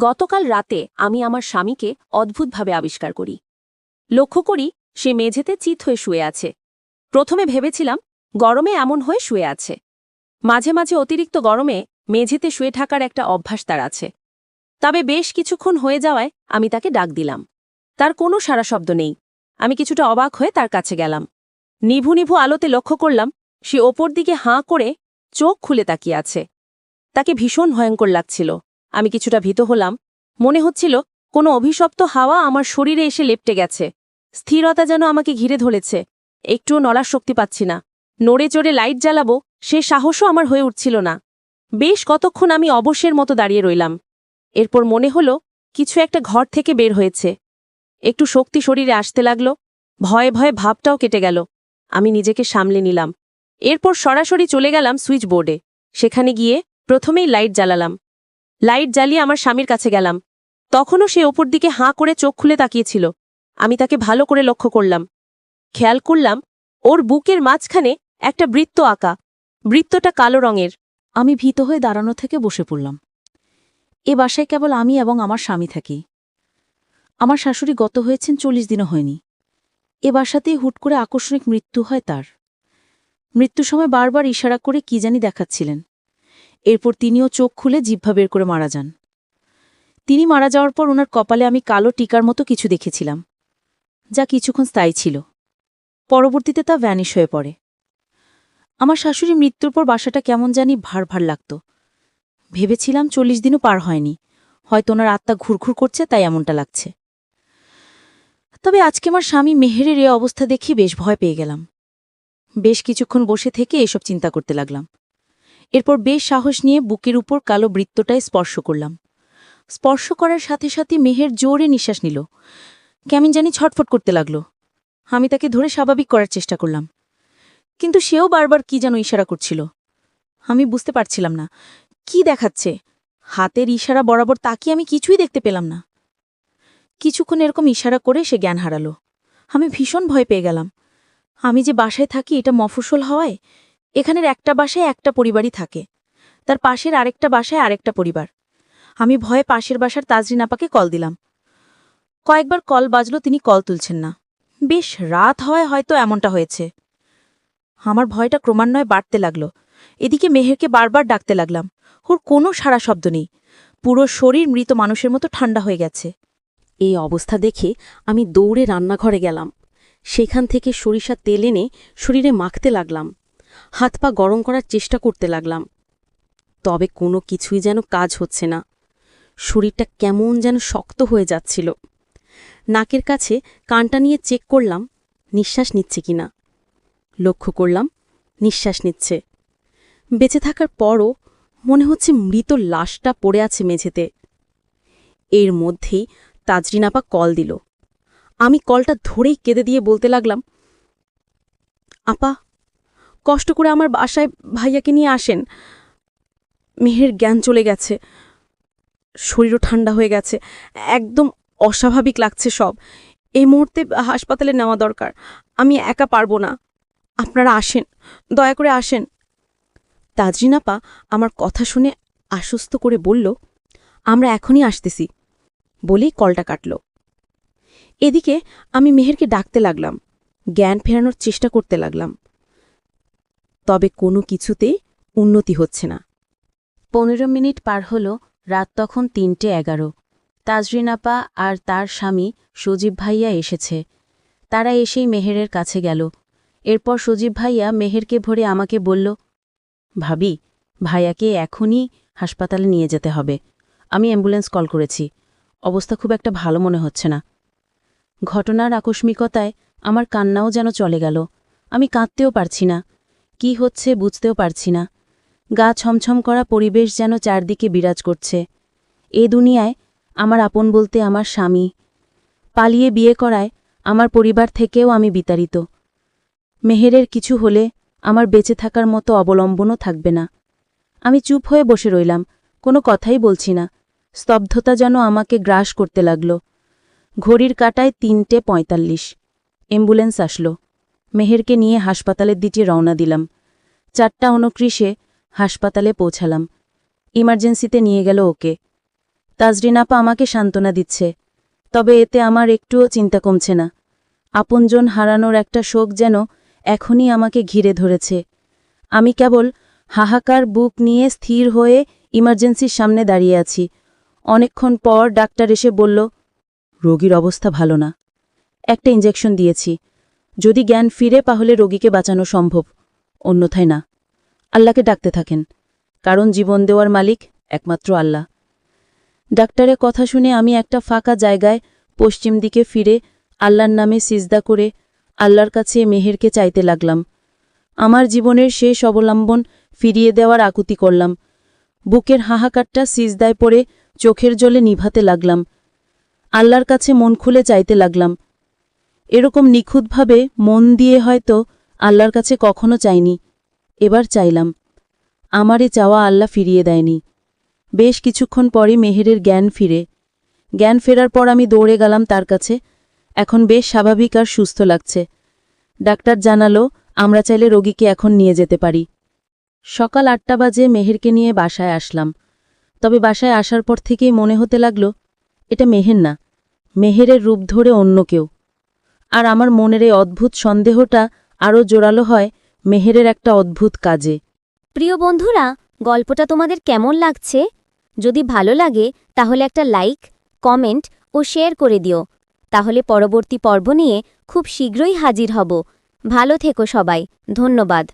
গতকাল রাতে আমি আমার স্বামীকে অদ্ভুতভাবে আবিষ্কার করি। লক্ষ্য করি, সে মেঝেতে চিত হয়ে শুয়ে আছে। প্রথমে ভেবেছিলাম, গরমে এমন হয়ে শুয়ে আছে। মাঝে মাঝে অতিরিক্ত গরমে মেঝেতে শুয়ে থাকার একটা অভ্যাস তার আছে। তবে বেশ কিছুক্ষণ হয়ে যাওয়ায় আমি তাকে ডাক দিলাম। তার কোনো সারা শব্দ নেই। আমি কিছুটা অবাক হয়ে তার কাছে গেলাম। নিভু নিভু আলোতে লক্ষ্য করলাম, সে ওপর দিকে হাঁ করে চোখ খুলে তাকিয়ে আছে। তাকে ভীষণ ভয়ঙ্কর লাগছিল। আমি কিছুটা ভীত হলাম। মনে হচ্ছিল, কোনো অভিশপ্ত হাওয়া আমার শরীরে এসে লেপটে গেছে। স্থিরতা যেন আমাকে ঘিরে ধরেছে। একটুও নড়ার শক্তি পাচ্ছি না। নড়ে চড়ে লাইট জ্বালাবো, সে সাহসও আমার হয়ে উঠছিল না। বেশ কতক্ষণ আমি অবশ্যের মতো দাঁড়িয়ে রইলাম। এরপর মনে হলো, কিছু একটা ঘর থেকে বের হয়েছে। একটু শক্তি শরীরে আসতে লাগল। ভয়ে ভয়ে ভাবটাও কেটে গেল। আমি নিজেকে সামলে নিলাম। এরপর সরাসরি চলে গেলাম সুইচ বোর্ডে। সেখানে গিয়ে প্রথমেই লাইট জ্বালালাম। লাইট জ্বালিয়ে আমার স্বামীর কাছে গেলাম। তখনও সে ওপর দিকে হাঁ করে চোখ খুলে তাকিয়েছিল। আমি তাকে ভালো করে লক্ষ্য করলাম। খেয়াল করলাম, ওর বুকের মাঝখানে একটা বৃত্ত আঁকা। বৃত্তটা কালো রঙের। আমি ভীত হয়ে দাঁড়ানো থেকে বসে পড়লাম। এ বাসায় কেবল আমি এবং আমার স্বামী থাকি। আমার শাশুড়ি গত হয়েছেন চল্লিশ দিনও হয়নি। এ বাসাতেই হুট করে আকস্মিক মৃত্যু হয় তার। মৃত্যুর সময় বারবার ইশারা করে কি জানি দেখাচ্ছিলেন। এরপর তিনিও চোখ খুলে জিহ্বা বের করে মারা যান। তিনি মারা যাওয়ার পর ওনার কপালে আমি কালো টিকার মতো কিছু দেখেছিলাম, যা কিছুক্ষণ স্থায়ী ছিল। পরবর্তীতে তা ভ্যানিশ হয়ে পড়ে। আমার শাশুড়ি মৃত্যুর পর বাসাটা কেমন জানি ভার ভার লাগত। ভেবেছিলাম চল্লিশ দিনও পার হয়নি, হয়তো ওনার আত্মা ঘুরঘুর করছে, তাই এমনটা লাগছে। তবে আজকে আমার স্বামী মেহেরের এ অবস্থা দেখে বেশ ভয় পেয়ে গেলাম। বেশ কিছুক্ষণ বসে থেকে এসব চিন্তা করতে লাগলাম। এরপর বেশ সাহস নিয়ে বুকের উপর কালো বৃত্তটায় স্পর্শ করলাম। স্পর্শ করার সাথে সাথে মেহের জোরে নিঃশ্বাস নিল। কেমন জানি ছটফট করতে লাগল। আমি তাকে ধরে স্বাভাবিক করার চেষ্টা করলাম। কিন্তু সেও বারবার কি যেন ইশারা করছিল। আমি বুঝতে পারছিলাম না। কি দেখাচ্ছে? হাতের ইশারা বরাবর তাকিয়ে আমি কিছুই দেখতে পেলাম না। কিছুক্ষণ এরকম ইশারা করে সে জ্ঞান হারালো। আমি ভীষণ ভয় পেয়ে গেলাম। আমি যে বাসায় থাকি এটা মফসল হওয়ায় এখানের একটা বাসায় একটা পরিবারই থাকে। তার পাশের আরেকটা বাসায় আরেকটা পরিবার। আমি ভয়ে পাশের বাসার তাজরিন আপাকে কল দিলাম। কয়েকবার কল বাজলো, তিনি কল তুলছেন না। বেশ, রাত হওয়ায় হয়তো এমনটা হয়েছে। আমার ভয়টা ক্রমান্বয়ে বাড়তে লাগল। এদিকে মেহেরকে বারবার ডাকতে লাগলাম। ওর কোনো সারা শব্দ নেই। পুরো শরীর মৃত মানুষের মতো ঠান্ডা হয়ে গেছে। এই অবস্থা দেখে আমি দৌড়ে রান্নাঘরে গেলাম। সেখান থেকে সরিষা তেল এনে শরীরে মাখতে লাগলাম। হাত পা গরম করার চেষ্টা করতে লাগলাম। তবে কোনো কিছুই যেন কাজ হচ্ছে না। শরীরটা কেমন যেন শক্ত হয়ে যাচ্ছিল। নাকের কাছে কানটা নিয়ে চেক করলাম, নিঃশ্বাস নিচ্ছে কিনা লক্ষ্য করলাম, নিঃশ্বাস নিচ্ছে। বেঁচে থাকার পরও মনে হচ্ছে মৃত লাশটা পড়ে আছে মেঝেতে। এর মধ্যেই তাজরিন আপা কল দিল। আমি কলটা ধরেই কেঁদে দিয়ে বলতে লাগলাম, আপা কষ্ট করে আমার বাসায় ভাইয়াকে নিয়ে আসেন। মেহের জ্ঞান চলে গেছে। শরীরও ঠান্ডা হয়ে গেছে। একদম অস্বাভাবিক লাগছে সব। এই মুহূর্তে হাসপাতালে নেওয়া দরকার। আমি একা পারব না। আপনারা আসেন। দয়া করে আসেন। তাজরিন আপা আমার কথা শুনে আশ্বস্ত করে বলল, আমরা এখনই আসতেছি। বলেই কলটা কাটল। এদিকে আমি মেহেরকে ডাকতে লাগলাম। জ্ঞান ফেরানোর চেষ্টা করতে লাগলাম। তবে কোনো কিছুতে উন্নতি হচ্ছে না। পনেরো মিনিট পার হল, রাত তখন তিনটে এগারো। তাজরিন আপা আর তার স্বামী সজীব ভাইয়া এসেছে। তারা এসেই মেহেরের কাছে গেল। এরপর সজীব ভাইয়া মেহেরকে ভরে আমাকে বলল, ভাবি, ভাইয়াকে এখনই হাসপাতালে নিয়ে যেতে হবে। আমি অ্যাম্বুলেন্স কল করেছি। অবস্থা খুব একটা ভালো মনে হচ্ছে না। ঘটনার আকস্মিকতায় আমার কান্নাও যেন চলে গেল। আমি কাঁদতেও পারছি না। কি হচ্ছে বুঝতেও পারছি না। গা ছমছম করা পরিবেশ যেন চারদিকে বিরাজ করছে। এ দুনিয়ায় আমার আপন বলতে আমার স্বামী। পালিয়ে বিয়ে করায় আমার পরিবার থেকেও আমি বিতাড়িত। মেহেরের কিছু হলে আমার বেঁচে থাকার মতো অবলম্বনও থাকবে না। আমি চুপ হয়ে বসে রইলাম, কোনো কথাই বলছি না। স্তব্ধতা যেন আমাকে গ্রাস করতে লাগল। ঘড়ির কাটায় তিনটে পঁয়তাল্লিশ। অ্যাম্বুলেন্স আসলো। মেহেরকে নিয়ে হাসপাতালের দিকে রওনা দিলাম। চারটা উনত্রিশে হাসপাতালে পৌঁছালাম। ইমার্জেন্সিতে নিয়ে গেল ওকে। তাজরিন আপা আমাকে সান্ত্বনা দিচ্ছে, তবে এতে আমার একটুও চিন্তা কমছে না। আপনজন হারানোর একটা শোক যেন এখনই আমাকে ঘিরে ধরেছে। আমি কেবল হাহাকার বুক নিয়ে স্থির হয়ে ইমার্জেন্সির সামনে দাঁড়িয়ে আছি। অনেকক্ষণ পর ডাক্তার এসে বলল, রোগীর অবস্থা ভালো না। একটা ইঞ্জেকশন দিয়েছি। যদি জ্ঞান ফিরে, তাহলে রোগীকে বাঁচানো সম্ভব। অন্যথায় না। আল্লাহকে ডাকতে থাকেন। কারণ জীবন দেওয়ার মালিক একমাত্র আল্লাহ। ডাক্তারের কথা শুনে আমি একটা ফাঁকা জায়গায় পশ্চিম দিকে ফিরে আল্লাহর নামে সিজদা করে আল্লাহর কাছে মেহেরকে চাইতে লাগলাম। আমার জীবনের শেষ অবলম্বন ফিরিয়ে দেওয়ার আকুতি করলাম। বুকের হাহাকারটা সিজদায় পড়ে চোখের জলে নিভাতে লাগলাম। আল্লাহর কাছে মন খুলে চাইতে লাগলাম। এরকম নিখুঁতভাবে মন দিয়ে হয়তো আল্লাহর কাছে কখনো চাইনি। এবার চাইলাম। আমারে চাওয়া আল্লাহ ফিরিয়ে দেয়নি। বেশ কিছুক্ষণ পরই মেহেরের জ্ঞান ফিরে। জ্ঞান ফেরার পর আমি দৌড়ে গেলাম তার কাছে। এখন বেশ স্বাভাবিক আর সুস্থ লাগছে। ডাক্তার জানালো, আমরা চাইলে রোগীকে এখন নিয়ে যেতে পারি। সকাল আটটা বাজে মেহেরকে নিয়ে বাসায় আসলাম। তবে বাসায় আসার পর থেকেই মনে হতে লাগল, এটা মেহের না। মেহেরের রূপ ধরে অন্য কেউ। আর আমার মনের এই অদ্ভুত সন্দেহটা আরও জোরালো হয় মেহেরের একটা অদ্ভুত কাজে। প্রিয় বন্ধুরা, গল্পটা তোমাদের কেমন লাগছে? যদি ভালো লাগে, তাহলে একটা লাইক, কমেন্ট ও শেয়ার করে দিও। তাহলে পরবর্তী পর্ব নিয়ে খুব শীঘ্রই হাজির হব। ভালো থেকো সবাই। ধন্যবাদ।